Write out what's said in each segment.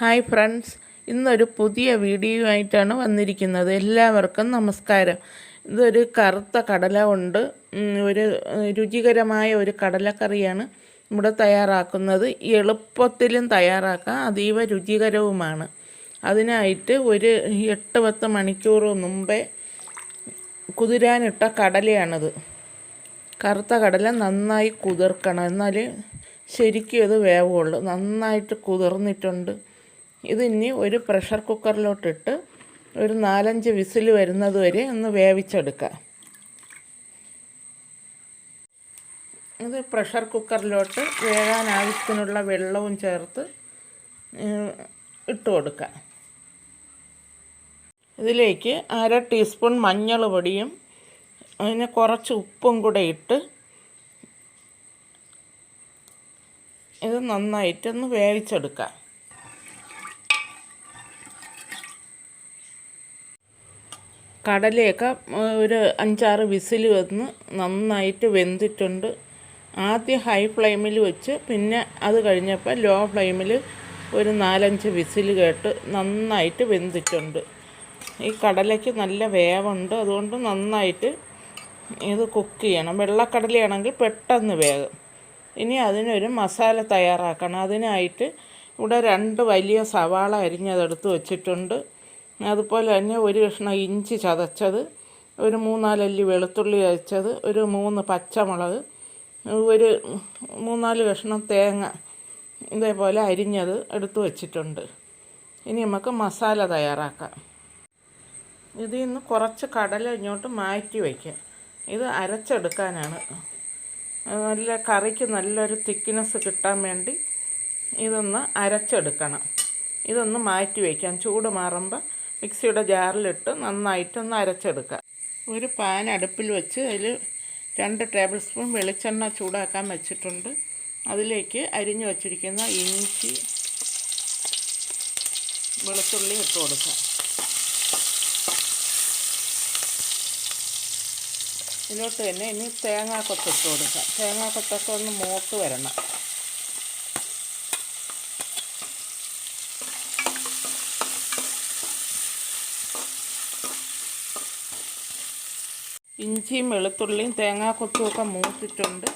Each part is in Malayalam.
ഹായ് ഫ്രണ്ട്സ് ഇന്നൊരു പുതിയ വീഡിയോ ആയിട്ടാണ് വന്നിരിക്കുന്നത്. എല്ലാവർക്കും നമസ്കാരം. ഇതൊരു കറുത്ത കടല കൊണ്ട് ഒരു രുചികരമായ ഒരു കടലക്കറിയാണ് ഇവിടെ തയ്യാറാക്കുന്നത്. എളുപ്പത്തിലും തയ്യാറാക്കാം. അതീവ രുചികരവുമാണ്. അതിനായിട്ട് ഒരു എട്ട് പത്ത് മണിക്കൂർ മുമ്പേ കുതിരാനിട്ട കടലയാണിത്. കറുത്ത കടല നന്നായി കുതിർക്കണം. എന്നാൽ ശരിക്കും ഇത് വേവുള്ളൂ. നന്നായിട്ട് കുതിർന്നിട്ടുണ്ട്. ഇതിനി ഒരു പ്രഷർ കുക്കറിലോട്ടിട്ട് ഒരു നാലഞ്ച് വിസിൽ വരുന്നത് വരെ ഒന്ന് വേവിച്ചെടുക്കാം. ഇത് പ്രഷർ കുക്കറിലോട്ട് വേകാൻ ആവശ്യത്തിനുള്ള വെള്ളവും ചേർത്ത് ഇട്ട് കൊടുക്കാം. ഇതിലേക്ക് അര ടീസ്പൂൺ മഞ്ഞൾ പൊടിയും അതിന് കുറച്ച് ഉപ്പും കൂടെ ഇട്ട് ഇത് നന്നായിട്ടൊന്ന് വേവിച്ചെടുക്കാം. കടലയൊക്കെ ഒരു അഞ്ചാറ് വിസിൽ വന്ന് നന്നായിട്ട് വെന്തിട്ടുണ്ട്. ആദ്യം ഹൈ ഫ്ലെയിമിൽ വെച്ച് പിന്നെ അത് കഴിഞ്ഞപ്പോൾ ലോ ഫ്ലെയിമിൽ ഒരു നാലഞ്ച് വിസിൽ കേട്ട് നന്നായിട്ട് വെന്തിട്ടുണ്ട്. ഈ കടലയ്ക്ക് നല്ല വേവുണ്ട്. അതുകൊണ്ട് നന്നായിട്ട് ഇത് കുക്ക് ചെയ്യണം. വെള്ളക്കടലയാണെങ്കിൽ പെട്ടെന്ന് വേകും ഇനി അതിനൊരു മസാല തയ്യാറാക്കണം. അതിനായിട്ട് ഇവിടെ രണ്ട് വലിയ സവാള അരിഞ്ഞതെടുത്ത് വെച്ചിട്ടുണ്ട്. അതുപോലെ തന്നെ ഒരു കഷ്ണം ഇഞ്ചി ചതച്ചത് ഒരു മൂന്നാലല്ലി വെളുത്തുള്ളി അരച്ചത് ഒരു മൂന്ന് പച്ചമുളക് ഒരു മൂന്നാൽ കഷ്ണം തേങ്ങ ഇതേപോലെ അരിഞ്ഞത് എടുത്ത് വച്ചിട്ടുണ്ട്. ഇനി നമുക്ക് മസാല തയ്യാറാക്കാം. ഇതിൽ നിന്ന് കുറച്ച് കടല ഇങ്ങോട്ട് മാറ്റി വയ്ക്കുക ഇത് അരച്ചെടുക്കാനാണ്. നല്ല കറിക്ക് നല്ലൊരു തിക്നെസ് കിട്ടാൻ വേണ്ടി ഇതൊന്ന് അരച്ചെടുക്കണം. ഇതൊന്ന് മാറ്റി വയ്ക്കാം. ചൂട് മാറുമ്പോൾ മിക്സിയുടെ ജാറിലിട്ട് നന്നായിട്ടൊന്ന് അരച്ചെടുക്കുക. ഒരു പാൻ അടുപ്പിൽ വെച്ച് അതിൽ രണ്ട് ടേബിൾ സ്പൂൺ വെളിച്ചെണ്ണ ചൂടാക്കാൻ വെച്ചിട്ടുണ്ട്. അതിലേക്ക് അരിഞ്ഞു വച്ചിരിക്കുന്ന ഇഞ്ചി വെളുത്തുള്ളി ഇട്ട് കൊടുക്കുക. ഇതിലോട്ട് തന്നെ ഇനി തേങ്ങാക്കൊത്ത് ഇട്ട് കൊടുക്കുക. തേങ്ങാക്കൊത്തൊക്കെ ഒന്ന് മൂത്ത് വരണം. ഇഞ്ചിയും വെളുത്തുള്ളിയും തേങ്ങാക്കൊത്തുമൊക്കെ മൂത്തിട്ടുണ്ട്.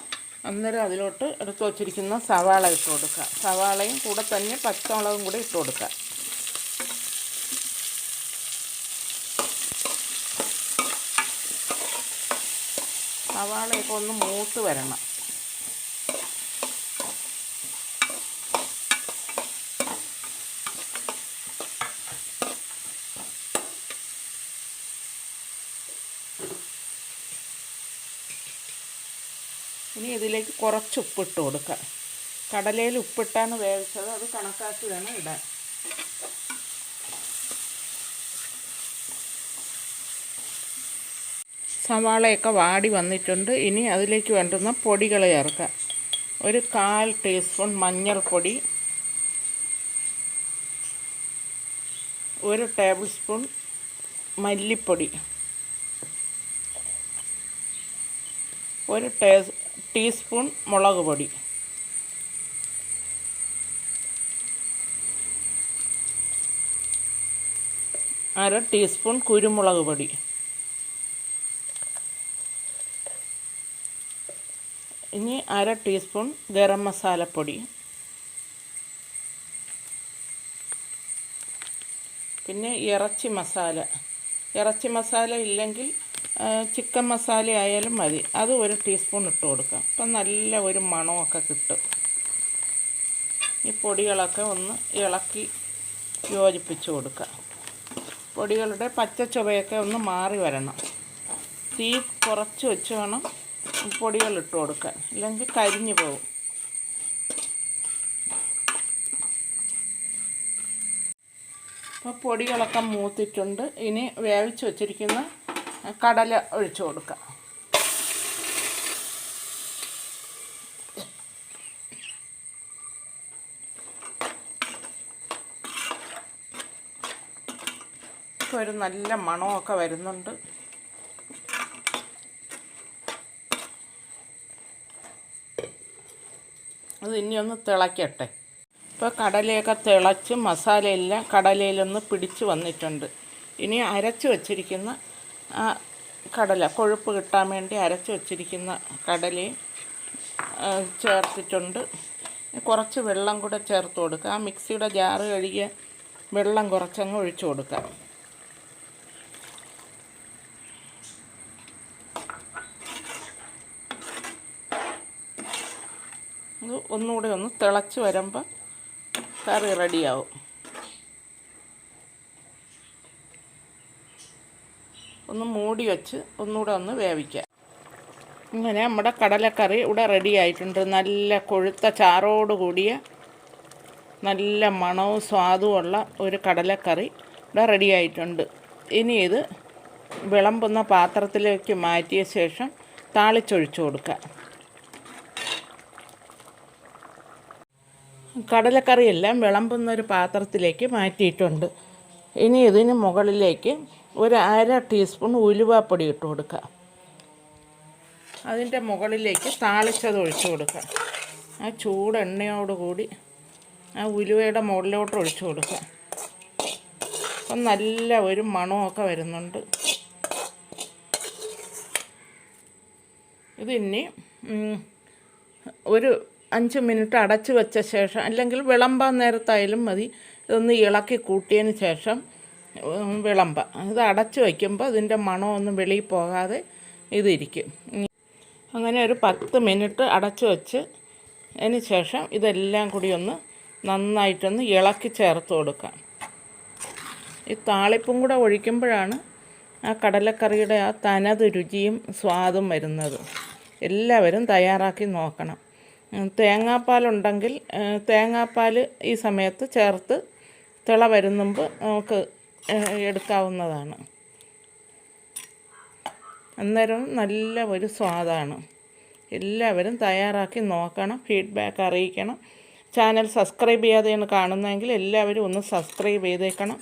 അന്നേരം അതിലോട്ട് എടുത്ത് വച്ചിരിക്കുന്ന സവാള ഇട്ട് കൊടുക്കുക. സവാളയും കൂടെ തന്നെ പച്ചമുളകും കൂടെ ഇട്ട് കൊടുക്കുക. സവാളയൊക്കെ ഒന്ന് മൂത്ത് വരണം. ഇനി ഇതിലേക്ക് കുറച്ച് ഉപ്പിട്ട് കൊടുക്കുക കടലയിൽ ഉപ്പിട്ടാണ് വേവിച്ചത്. അത് കണക്കാക്കി വേണം ഇടാൻ. സവാളയൊക്കെ വാടി വന്നിട്ടുണ്ട്. ഇനി അതിലേക്ക് വേണ്ടുന്ന പൊടികൾ ചേർക്കുക ഒരു കാൽ ടീസ്പൂൺ മഞ്ഞൾപ്പൊടി ഒരു ടേബിൾ സ്പൂൺ മല്ലിപ്പൊടി ഒരു ടേ ടീസ്പൂൺ മുളക് പൊടി. അര ടീസ്പൂൺ കുരുമുളക് പൊടി. ഇനി അര ടീസ്പൂൺ ഗരം മസാലപ്പൊടി. പിന്നെ ഇറച്ചി മസാല. ഇറച്ചി മസാല ഇല്ലെങ്കിൽ ചിക്കൻ മസാല ആയാലും മതി. അത് ഒരു ടീസ്പൂൺ ഇട്ട് കൊടുക്കാം. അപ്പം നല്ല ഒരു മണമൊക്കെ കിട്ടും. ഈ പൊടികളൊക്കെ ഒന്ന് ഇളക്കി യോജിപ്പിച്ച് കൊടുക്കുക പൊടികളുടെ പച്ച ചുവയൊക്കെ ഒന്ന് മാറി വരണം. തീ കുറച്ച് വെച്ച് വേണം പൊടികൾ ഇട്ട് കൊടുക്കാൻ. ഇല്ലെങ്കിൽ കരിഞ്ഞു പോകും. അപ്പോൾ പൊടികളൊക്കെ മൂത്തിട്ടുണ്ട്. ഇനി വേവിച്ച് വെച്ചിരിക്കുന്ന കടല ഒഴിച്ചു കൊടുക്കാം. ഇപ്പോൾ ഒരു നല്ല മണമൊക്കെ വരുന്നുണ്ട്. അത് ഇനി ഒന്ന് തിളയ്ക്കട്ടെ ഇപ്പോൾ കടലയൊക്കെ തിളച്ച് മസാലയെല്ലാം കടലയിലൊന്ന് പിടിച്ച് വന്നിട്ടുണ്ട്. ഇനി അരച്ച് വച്ചിരിക്കുന്ന ആ കടല കൊഴുപ്പ് കിട്ടാൻ വേണ്ടി അരച്ച് വച്ചിരിക്കുന്ന കടലയും ചേർത്തിട്ടുണ്ട്. കുറച്ച് വെള്ളം കൂടെ ചേർത്ത് കൊടുക്കുക. ആ മിക്സിയുടെ ജാറ് കഴുകിയ വെള്ളം കുറച്ചങ്ങ് ഒഴിച്ചു കൊടുക്കാം ഒന്നുകൂടെ ഒന്ന് തിളച്ച് വരുമ്പോൾ കറി റെഡിയാവും ഒന്ന് മൂടി വെച്ച് ഒന്നുകൂടെ ഒന്ന് വേവിക്കാം ഇങ്ങനെ നമ്മുടെ കടലക്കറി ഇവിടെ റെഡി ആയിട്ടുണ്ട്. നല്ല കൊഴുത്ത ചാറോട് കൂടിയ നല്ല മണവും സ്വാദുമുള്ള ഒരു കടലക്കറി ഇവിടെ റെഡി ആയിട്ടുണ്ട്. ഇനി ഇത് വിളമ്പുന്ന പാത്രത്തിലേക്ക് മാറ്റിയ ശേഷം താളിച്ചൊഴിച്ചു കൊടുക്കുക. കടലക്കറിയെല്ലാം വിളമ്പുന്ന ഒരു പാത്രത്തിലേക്ക് മാറ്റിയിട്ടുണ്ട്. ഇനി ഇതിന് മുകളിലേക്ക് ഒരു അര ടീസ്പൂൺ ഉലുവാപ്പൊടി ഇട്ട് കൊടുക്കുക. അതിന്റെ മുകളിലേക്ക് താളിച്ചത് ഒഴിച്ചു കൊടുക്കുക. ആ ചൂട് എണ്ണയോടുകൂടി ആ ഉലുവയുടെ മുകളിലോട്ട് ഒഴിച്ചു കൊടുക്കുക. അപ്പം നല്ല ഒരു മണമൊക്കെ വരുന്നുണ്ട്. ഇതിനി ഒരു അഞ്ച് മിനിറ്റ് അടച്ചു വെച്ച ശേഷം അല്ലെങ്കിൽ വിളമ്പാൻ നേരത്തായാലും മതി. ഇതൊന്ന് ഇളക്കി കൂട്ടിയതിന് ശേഷം വിളമ്പ. ഇത് അടച്ചു വയ്ക്കുമ്പോൾ ഇതിന്റെ മണമൊന്നും വെളിയിൽ പോകാതെ ഇതിരിക്കും അങ്ങനെ ഒരു പത്ത് മിനിറ്റ് അടച്ചു വച്ച് അതിന് ശേഷം ഇതെല്ലാം കൂടി ഒന്ന് നന്നായിട്ടൊന്ന് ഇളക്കി ചേർത്ത് കൊടുക്കാം. ഈ താളിപ്പും കൂടെ ഒഴിക്കുമ്പോഴാണ് ആ കടലക്കറിയുടെ ആ തനത് രുചിയും സ്വാദും വരുന്നത്. എല്ലാവരും തയ്യാറാക്കി നോക്കണം. തേങ്ങാപ്പാലുണ്ടെങ്കിൽ തേങ്ങാപ്പാൽ ഈ സമയത്ത് ചേർത്ത് തിള വരുന്നുമ്പോൾ നമുക്ക് എടുക്കാവുന്നതാണ്. അന്നേരം നല്ല ഒരു സ്വാദാണ്. എല്ലാവരും തയ്യാറാക്കി നോക്കണം ഫീഡ്ബാക്ക് അറിയിക്കണം. ചാനൽ സബ്സ്ക്രൈബ് ചെയ്യാതെയാണ് കാണുന്നതെങ്കിൽ എല്ലാവരും ഒന്ന് സബ്സ്ക്രൈബ് ചെയ്തേക്കണം.